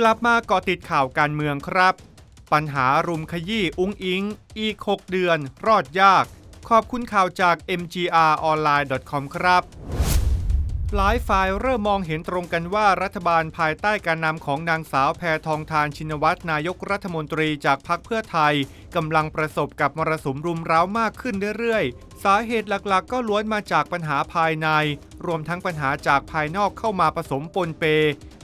กลับมาเกาะติดข่าวการเมืองครับ ปัญหารุมขยี้อุ้งอิง อีก 6 เดือน รอดยาก ขอบคุณข่าวจาก mgronline.com ครับ หลายฝ่ายเริ่มมองเห็นตรงกันว่ารัฐบาลภายใต้การนำของนางสาวแพทองทานชินวัตรนายกรัฐมนตรีจากพรรคเพื่อไทยกำลังประสบกับมรสุมรุมเร้ามากขึ้นเรื่อยๆ สาเหตุหลักๆ ก็ล้วนมาจากปัญหาภายใน รวมทั้งปัญหาจากภายนอกเข้ามาผสมปนเป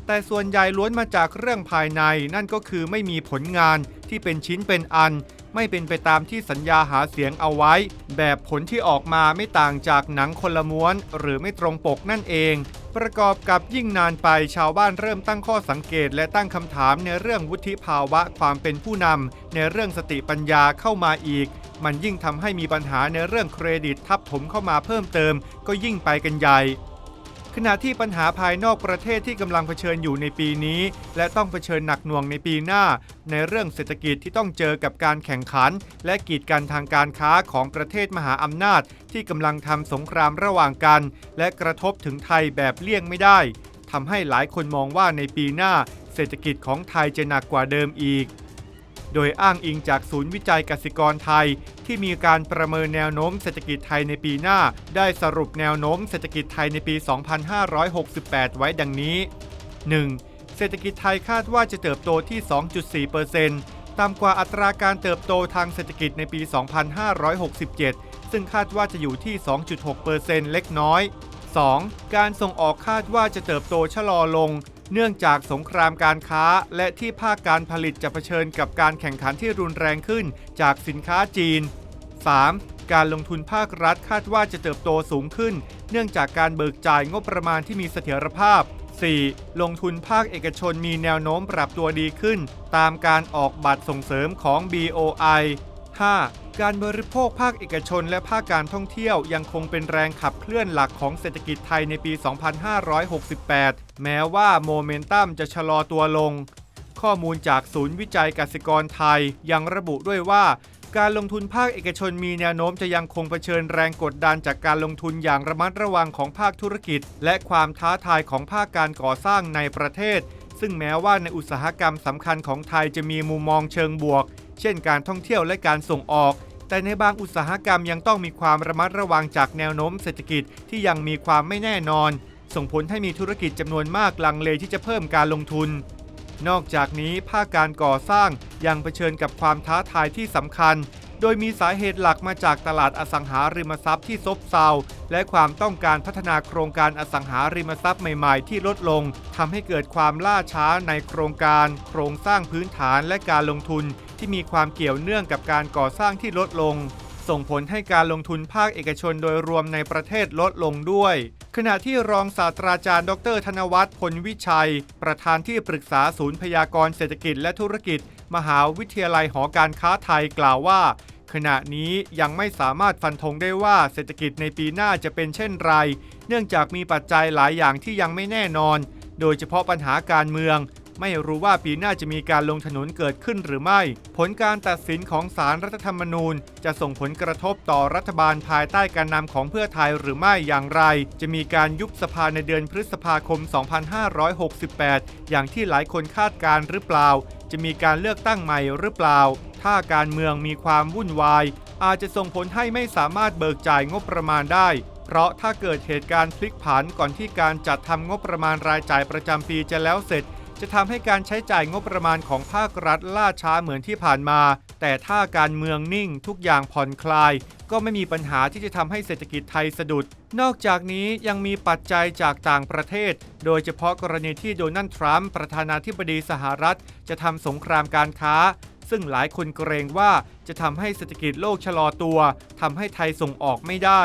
แต่ส่วนใหญ่ล้วนมาจากเรื่องภายในนั่นก็คือไม่มีผลงานที่เป็นชิ้นเป็นอัน ไม่เป็นไปตามที่สัญญาหาเสียงเอาไว้ แบบผลที่ออกมาไม่ต่างจากหนังคนละม้วน หรือไม่ตรงปกนั่นเอง ประกอบกับยิ่งนานไปชาวบ้านเริ่มตั้งข้อสังเกตและตั้งคำถามในเรื่องวุฒิภาวะความเป็นผู้นำในเรื่องสติปัญญาเข้ามาอีก มันยิ่งทำให้มีปัญหาในเรื่องเครดิตทับถมเข้ามาเพิ่มเติม ก็ยิ่งไปกันใหญ่ ขณะที่ปัญหาภายนอกประเทศที่กำลังเผชิญอยู่ในปีนี้ และต้องเผชิญหนักหน่วงในปีหน้า ในเรื่องเศรษฐกิจที่ต้องเจอกับการแข่งขัน และกีดกันทางการค้าของประเทศมหาอำนาจ ที่กำลังทำสงครามระหว่างกัน และกระทบถึงไทยแบบเลี่ยงไม่ได้ทำให้หลายคนมองว่าในปีหน้า เศรษฐกิจของไทยจะหนักกว่าเดิมอีก โดยอ้างอิงจากศูนย์วิจัยกสิกรไทย ที่มีการประเมินแนวโน้มเศรษฐกิจไทยในปีหน้า ได้สรุปแนวโน้มเศรษฐกิจไทยในปี 2568 ไว้ดังนี้ 1. เศรษฐกิจไทยคาดว่าจะเติบโตที่ 2.4%ต่ำกว่าอัตราการเติบโตทางเศรษฐกิจในปี 2567 ซึ่งคาดว่าจะอยู่ที่ 2.6%เล็กน้อย 2. การส่งออกคาดว่าจะเติบโตชะลอลง เนื่องจากสงครามการค้าและที่ภาคการผลิตจะเผชิญกับการแข่งขันที่รุนแรงขึ้นจากสินค้าจีน 3. การลงทุนภาครัฐคาดว่าจะเติบโตสูงขึ้น เนื่องจากการเบิกจ่ายงบประมาณที่มีเสถียรภาพ 4. ลงทุนภาคเอกชนมีแนวโน้มปรับตัวดีขึ้น ตามการออกบัตรส่งเสริมของ BOI 5. การบริโภคภาคเอกชนและภาคการท่องเที่ยวยังคงเป็นแรงขับเคลื่อนหลักของเศรษฐกิจไทยในปี 2568 แม้ว่าโมเมนตัมจะชะลอตัวลง ข้อมูลจากศูนย์วิจัยกสิกรไทยยังระบุด้วยว่า การลงทุนภาคเอกชนมีแนวโน้มจะยังคงเผชิญแรงกดดันจากการลงทุนอย่างระมัดระวังของภาคธุรกิจ และความท้าทายของภาคการก่อสร้างในประเทศ ซึ่งแม้ว่าในอุตสาหกรรมสำคัญของไทยจะมีมุมมองเชิงบวก เช่น การท่องเที่ยวและการส่งออกแต่ในบางอุตสาหกรรมยังต้องมีความระมัดระวังจากแนวโน้มเศรษฐกิจที่ยังมีความไม่แน่นอน ส่งผลให้มีธุรกิจจำนวนมากลังเลที่จะเพิ่มการลงทุน นอกจากนี้ภาคการก่อสร้างยังเผชิญกับความท้าทายที่สำคัญ โดยมีสาเหตุหลักมาจากตลาดอสังหาริมทรัพย์ที่ซบเซาและความต้องการพัฒนาโครงการอสังหาริมทรัพย์ใหม่ๆ ที่ลดลงทำให้เกิดความล่าช้าในโครงการ โครงสร้างพื้นฐานและการลงทุนที่มีความเกี่ยวเนื่องกับการก่อสร้างที่ลดลง ส่งผลให้การลงทุนภาคเอกชนโดยรวมในประเทศลดลงด้วย ขณะที่รองศาสตราจารย์ ดร ธนวัฒน์พลวิชัย ประธานที่ปรึกษาศูนย์พยากรณ์เศรษฐกิจและธุรกิจ มหาวิทยาลัยหอการค้าไทยกล่าวว่า ขณะนี้ยังไม่สามารถฟันธงได้ว่าเศรษฐกิจในปีหน้าจะเป็นเช่นไร เนื่องจากมีปัจจัยหลายอย่างที่ยังไม่แน่นอน โดยเฉพาะปัญหาการเมือง ไม่รู้ว่าปีหน้าจะมีการลงถนนเกิดขึ้นหรือไม่ ผลการตัดสินของศาลรรัฐธรรมนูญ จะส่งผลกระทบต่อรัฐบาลภายใต้การนำของเพื่อไทยหรือไม่อย่างไร จะมีการยุบสภาในเดือนพฤษภาคม 2568 อย่างที่หลายคนคาดการ์หรือเปล่า จะมีการเลือกตั้งใหม่หรือเปล่า ถ้าการเมืองมีความวุ่นวาย อาจจะส่งผลให้ไม่สามารถเบิกจ่ายงบประมาณได้เพราะถ้าเกิดเหตุการณ์พลิกผันก่อนที่การจัดทำงบประมาณรายจ่ายประจำปีจะแล้วเสร็จ จะทำให้การใช้จ่ายงบประมาณของภาครัฐล่าช้าเหมือนที่ผ่านมา แต่ถ้าการเมืองนิ่งทุกอย่างผ่อนคลาย ก็ไม่มีปัญหาที่จะทำให้เศรษฐกิจไทยสะดุด นอกจากนี้ยังมีปัจจัยจากต่างประเทศ โดยเฉพาะกรณีที่โดนัลด์ทรัมป์ประธานาธิบดีสหรัฐ จะทำสงครามการค้า ซึ่งหลายคนเกรงว่าจะทำให้เศรษฐกิจโลกชะลอตัวทำให้ไทยส่งออกไม่ได้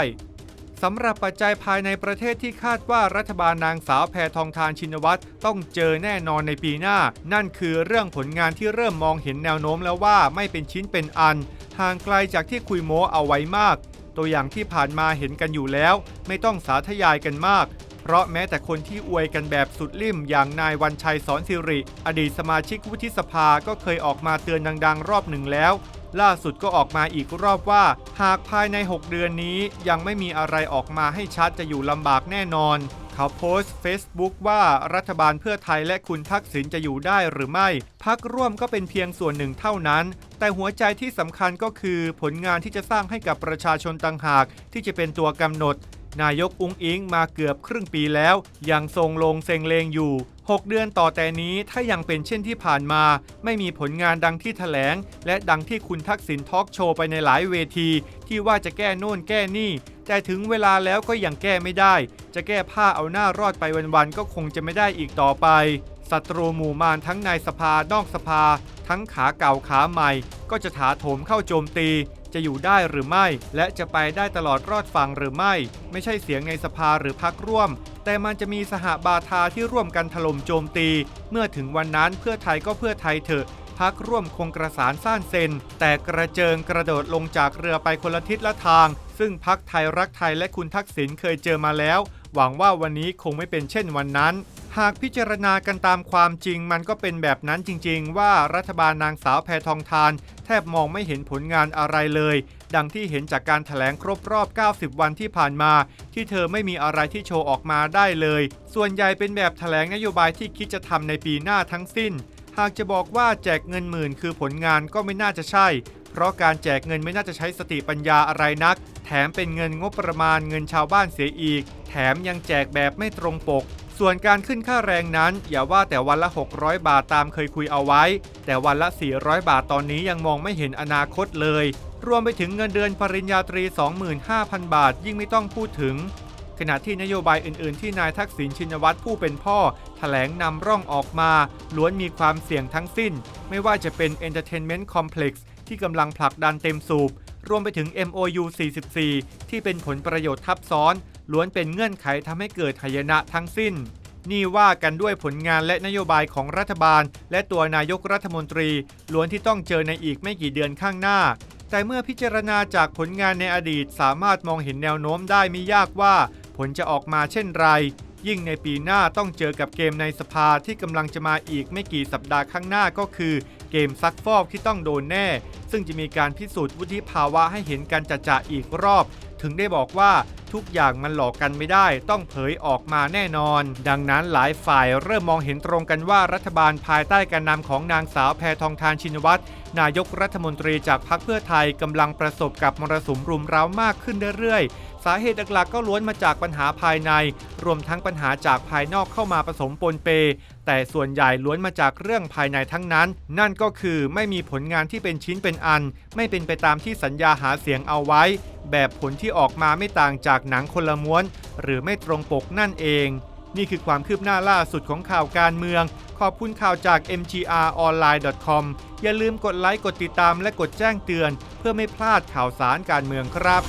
สำหรับปัจจัยภายในประเทศที่คาดว่ารัฐบาลนางสาวแพทองทานชินวัตรต้องเจอแน่นอนในปีหน้า นั่นคือเรื่องผลงานที่เริ่มมองเห็นแนวโน้มแล้วว่าไม่เป็นชิ้นเป็นอัน ห่างไกลจากที่คุยโม้เอาไว้มาก ตัวอย่างที่ผ่านมาเห็นกันอยู่แล้ว ไม่ต้องสาธยายกันมาก เพราะแม้แต่คนที่อวยกันแบบสุดลิ่มอย่างนายวันชัยสอนสิริ อดีตสมาชิกวุฒิสภาก็เคยออกมาเตือนดังๆ รอบหนึ่งแล้ว ล่าสุดก็ออกมาอีกรอบว่า หากภายใน 6 เดือนนี้ยังไม่มีอะไรออกมาให้ชัดจะอยู่ลำบากแน่นอน เขาโพสต์ Facebook ว่ารัฐบาลเพื่อไทยและคุณทักษิณจะอยู่ได้หรือไม่ พักร่วมก็เป็นเพียงส่วนหนึ่งเท่านั้น แต่หัวใจที่สำคัญก็คือผลงานที่จะสร้างให้กับประชาชนต่างหาก ที่จะเป็นตัวกำหนด นายกอุ้งอิงมาเกือบครึ่งปีแล้ว ยังทรงลงเซงเลงอยู่ 6 เดือนต่อแต่นี้ถ้ายังเป็นเช่นที่ผ่านมา ไม่มีผลงานดังที่แถลง และดังที่คุณทักษิณทอล์กโชว์ไปในหลายเวที ที่ว่าจะแก้โน่นแก้นี่ แต่ถึงเวลาแล้วก็ยังแก้ไม่ได้ จะแก้ผ้าเอาหน้ารอดไปวันๆก็คงจะไม่ได้อีกต่อไปศัตรูหมู่มารทั้งในสภานอกสภา ทั้งขาเก่าขาใหม่ ก็จะถาโถมเข้าโจมตี จะอยู่ได้หรือไม่ และจะไปได้ตลอดรอดฝั่งหรือไม่ ไม่ใช่เสียงในสภาหรือพักร่วม แต่มันจะมีสหบาทาที่ร่วมกันถล่มโจมตี เมื่อถึงวันนั้นเพื่อไทยก็เพื่อไทยเถอะพักร่วมคงกระสานซ่านเซน แต่กระเจิงกระโดดลงจากเรือไปคนละทิศละทาง ซึ่งพักไทยรักไทยและคุณทักษิณเคยเจอมาแล้ว หวังว่าวันนี้คงไม่เป็นเช่นวันนั้น หากพิจารณากันตามความจริงมันก็เป็นแบบนั้นจริง ๆ ว่ารัฐบาลนางสาวแพทองทาน แทบมองไม่เห็นผลงานอะไรเลย ดังที่เห็นจากการถแถลงครบรอบ 90 วันที่ผ่านมา ที่เธอไม่มีอะไรที่โชว์ออกมาได้เลย ส่วนใหญ่เป็นแบบถแถลงนโยบายที่คิดจะทำในปีหน้าทั้งสิ้น หากจะบอกว่าแจกเงินหมื่นคือผลงานก็ไม่น่าจะใช่ เพราะการแจกเงินไม่น่าจะใช้สติปัญญาอะไรนัก แถมเป็นเงินงบประมาณเงินชาวบ้านเสียอีก แถมยังแจกแบบไม่ตรงปกส่วนการขึ้นค่าแรงนั้น อย่าว่าแต่วันละ 600 บาทตามเคยคุยเอาไว้ แต่วันละ 400 บาทตอนนี้ยังมองไม่เห็นอนาคตเลย รวมไปถึงเงินเดือนปริญญาตรี 25,000 บาท ยิ่งไม่ต้องพูดถึง ขณะที่นโยบายอื่น ๆ ที่นายทักษิณชินวัตรผู้เป็นพ่อแถลงนำร่องออกมา ล้วนมีความเสี่ยงทั้งสิ้น ไม่ว่าจะเป็น Entertainment Complex ที่กำลังผลักดันเต็มสูบ รวมไปถึง MOU 44 ที่เป็นผลประโยชน์ทับซ้อน ล้วนเป็นเงื่อนไขทำให้เกิดหายนะทั้งสิ้นนี่ว่ากันด้วยผลงานและนโยบายของรัฐบาล และตัวนายกรัฐมนตรี ล้วนที่ต้องเจอในอีกไม่กี่เดือนข้างหน้า แต่เมื่อพิจารณาจากผลงานในอดีตสามารถมองเห็นแนวโน้มได้ไม่ยากว่า ผลจะออกมาเช่นไร ยิ่งในปีหน้าต้องเจอกับเกมในสภาที่กำลังจะมาอีกไม่กี่สัปดาห์ข้างหน้าก็คือ เกมซักฟอกที่ต้องโดนแน่ ซึ่งจะมีการพิสูจน์วุฒิภาวะให้เห็นกันจะจะอีกรอบ ถึงได้บอกว่าทุกอย่างมันหลอกกันไม่ได้ ต้องเผยออกมาแน่นอน ดังนั้นหลายฝ่ายเริ่มมองเห็นตรงกันว่ารัฐบาลภายใต้การนำของนางสาวแพทองทานชินวัตรนายกรัฐมนตรีจากพรรคเพื่อไทยกำลังประสบกับมรสุมรุมเร้ามากขึ้นเรื่อยๆ สาเหตุหลักๆก็ล้วนมาจากปัญหาภายใน รวมทั้งปัญหาจากภายนอกเข้ามาผสมปนเป แต่ส่วนใหญ่ล้วนมาจากเรื่องภายในทั้งนั้น นั่นก็คือไม่มีผลงานที่เป็นชิ้นเป็นอัน ไม่เป็นไปตามที่สัญญาหาเสียงเอาไว้ แบบผลที่ออกมาไม่ต่างจากหนังคนละม้วน หรือไม่ตรงปกนั่นเองนี่คือความคืบหน้าล่าสุดของข่าวการเมือง ขอบคุณข่าวจาก mgronline.com อย่าลืมกดไลค์ กดติดตามและกดแจ้งเตือน เพื่อไม่พลาดข่าวสารการเมืองครับ